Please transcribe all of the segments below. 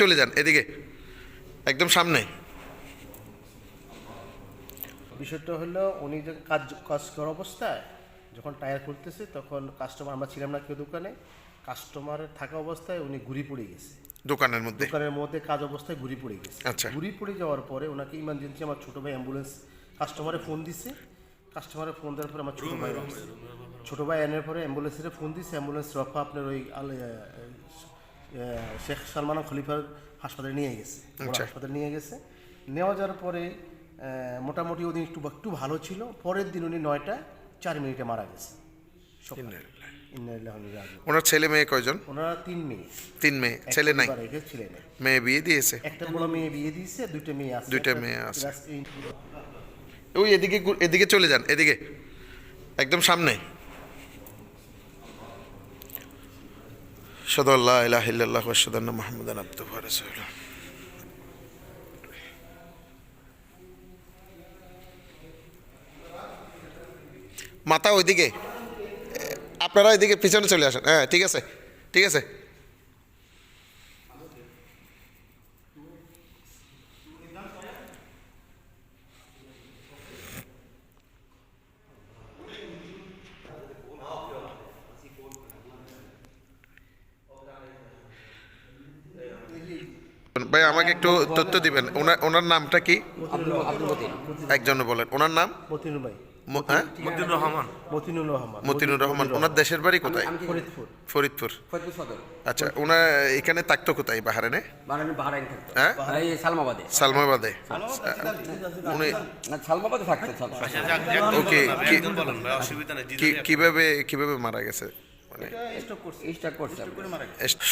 চলে যান এদিকে। একদম সামনে। বিষয়টা হলো উনি যখন কাজ কাজ করা অবস্থায় যখন টায়ার খুলতেছে তখন কাস্টমার আমরা ছিলাম না কেউ দোকানে কাস্টমারের থাকা অবস্থায় উনি ঘুরি পড়ে গেছে। দোকানের মধ্যে? দোকানের মধ্যে কাজ অবস্থায় ঘুরি পড়ে গেছে। আচ্ছা। ঘুরি পড়ে যাওয়ার পরে ওনাকে ইমার্জেন্সি আমার ছোটো ভাই অ্যাম্বুলেন্স কাস্টমারে ফোন দিছে। কাস্টমারে ফোন দেওয়ার পরে আমার ছোটো ভাই। ছোটো ভাই আনার পরে অ্যাম্বুলেন্সের ফোন দিছে। অ্যাম্বুলেন্স রফা আপনার ওই শেখ সালমান খলিফার হাসপাতালে নিয়ে গেছে। আচ্ছা। হাসপাতালে নিয়ে গেছে। নেওয়া যাওয়ার পরে মোটামুটি ওদিন একটু একটু ভালো ছিল। পরের দিন উনি নয়টা চার মিনিটে মারা গেছে। ওনার ছেলে মেয়ে কয়জন? ওনারা তিন মেয়ে। তিন মেয়ে। ছেলে নাই? ছেলে নেই। মেয়ে বিয়ে দিয়েছে? একটা বড় মেয়ে বিয়ে দিয়েছে দুইটা মেয়ে আছে। দুইটা মেয়ে আছে। ওই এদিকে এদিকে চলে যান এদিকে। একদম সামনে। সদল্লাহ মাথা ওইদিকে আপনারা ওইদিকে পিছনে চলে আসেন। হ্যাঁ ঠিক আছে ঠিক আছে। ভাই আমাকে একটু তথ্য দিবেন। ওনার ওনার নামটা কি? একজন বলেন। ওনার নাম? মতিনুর ভাই। ম- হ্যাঁ? মতিনুর রহমান। মতিনুর রহমান। ওনার দেশের বাড়ি কোথায়? ফরিদপুর। ফরিদপুর। ফরিদপুর সদর। আচ্ছা ওনার এখানে থাকতো কোথায়? বাহারানে হ্যাঁ? সালমাবাদে। সালমাবাদে। উনি সালমাবাদে থাকতো ওকে কীভাবে কীভাবে মারা গেছে?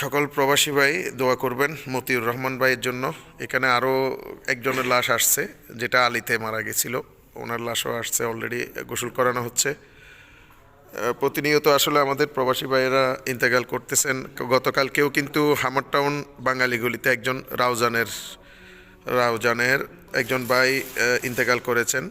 সকল প্রবাসী ভাই দোয়া করবেন মতিউর রহমান ভাইয়ের জন্য। এখানে আরও একজনের লাশ আসছে যেটা আলিতে মারা গেছিল। ওনার লাশও আসছে অলরেডি গোসল করানো হচ্ছে। প্রতিনিয়ত আসলে আমাদের প্রবাসী ভাইয়েরা ইন্তেকাল করতেছেন। গতকালকেও কিন্তু হামার টাউন বাঙালি গলিতে একজন রাউজানের রাউজানের একজন ভাই ইন্তেকাল করেছেন।